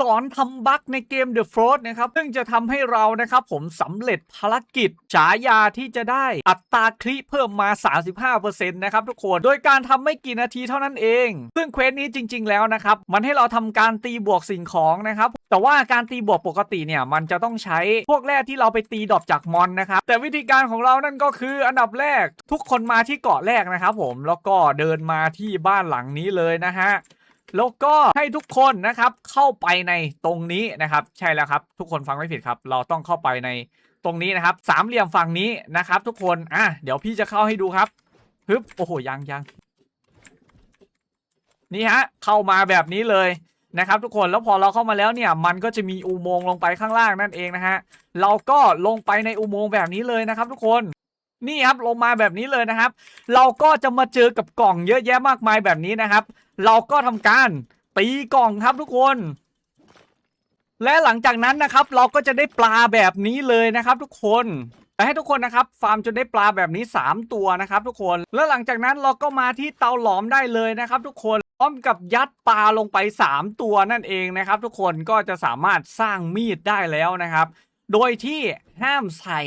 สอนทำบั๊กในเกม The f r o z นะครับซึ่งจะทำให้เรานะครับผมสำเร็จภารกิจฉายาที่จะได้อัตราคลิเพิ่มมา 35%นะครับทุกคน โดยการทำไม่กี่นาทีเท่านั้นเอง ซึ่งเควสนี้จริง ๆ แล้วนะครับมันให้เราทำการตีบวกสิ่งของนะครับแต่ว่าการตีบวกปกติเนี่ยมันจะต้องใช้พวกแร่ที่เราไปตีดอปจากมอนนะครับแต่วิธีการของเรานั่นก็คืออันดับแรกทุกคนมาที่เกาะแรกนะครับผมแล้วก็เดินมาที่บ้านหลังนี้เลยนะฮะ แล้วก็ให้ทุกคนนะครับเข้าไปในตรงนี้นะครับ ใช่แล้วครับ ทุกคนฟังไม่ผิดครับ เราต้องเข้าไปในตรงนี้นะครับ สามเหลี่ยมฝั่งนี้นะครับ ทุกคนอะเดี๋ยวพี่จะเข้าให้ดูครับฮึบโอ้โหยังยังนี่ฮะเข้ามาแบบนี้เลยนะครับทุกคนแล้วพอเราเข้ามาแล้วเนี่ยมันก็จะมีอุโมงค์ลงไปข้างล่างนั่นเองนะฮะเราก็ลงไปในอุโมงค์แบบนี้เลยนะครับ ทุกคน นี่ครับลงมาแบบนี้เลยนะครับ เราก็จะมาเจอกับกล่องเยอะแยะมากมายแบบนี้นะครับ เราก็ทำการตีกล่องครับทุกคน และหลังจากนั้นนะครับ เราก็จะได้ปลาแบบนี้เลยนะครับทุกคนแต่ให้ทุกคนนะครับฟาร์มจนได้ปลาแบบนี้ 3 ตัวนะครับ ทุกคนแล้วหลังจากนั้นเราก็มาที่เตาหลอมได้เลยนะครับ ทุกคนพร้อมกับยัดปลาลงไป 3 ตัวนั่นเองนะครับ ทุกคนก็จะสามารถสร้างมีดได้แล้วนะครับ โดยที่ห้ามใส่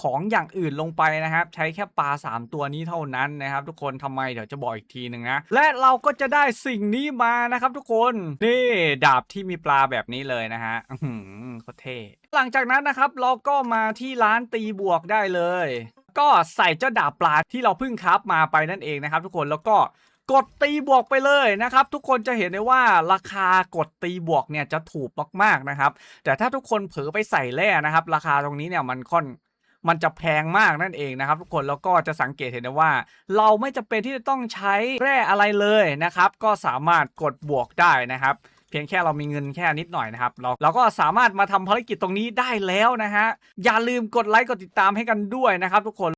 ของอย่างอื่นลงไปนะครับ ใช้แค่ปลา 3 ตัวนี้เท่านั้นนะครับ ทุกคนทำไมเดี๋ยวจะบอกอีกทีหนึ่งนะ และเราก็จะได้สิ่งนี้มานะครับ ทุกคนนี่ดาบที่มีปลาแบบนี้เลยนะฮะอื้อหือโคตรเท่หลังจากนั้นนะครับเราก็มาที่ร้านตีบวกได้เลย ก็ใส่เจ้าดาบปลาที่เราเพิ่งคราฟมาไปนั่นเองนะครับ ทุกคนแล้วก็ กดตีบวกไปเลยนะครับ ทุกคนจะเห็นได้ว่าราคากดตีบวกเนี่ยจะถูกมากๆนะครับ แต่ถ้าทุกคนเผลอไปใส่แร่นะครับ ราคาตรงนี้เนี่ยมันค่อนมันจะแพงมากนั่นเองนะครับ ทุกคนแล้วก็จะสังเกตเห็นได้ว่า เราไม่จำเป็นที่จะต้องใช้แร่อะไรเลยนะครับ ก็สามารถกดบวกได้นะครับเพียงแค่เรามีเงินแค่นิดหน่อยนะครับ เราเราก็สามารถมาทำภารกิจตรงนี้ได้แล้วนะฮะ อย่าลืมกดไลค์กดติดตามให้กันด้วยนะครับทุกคน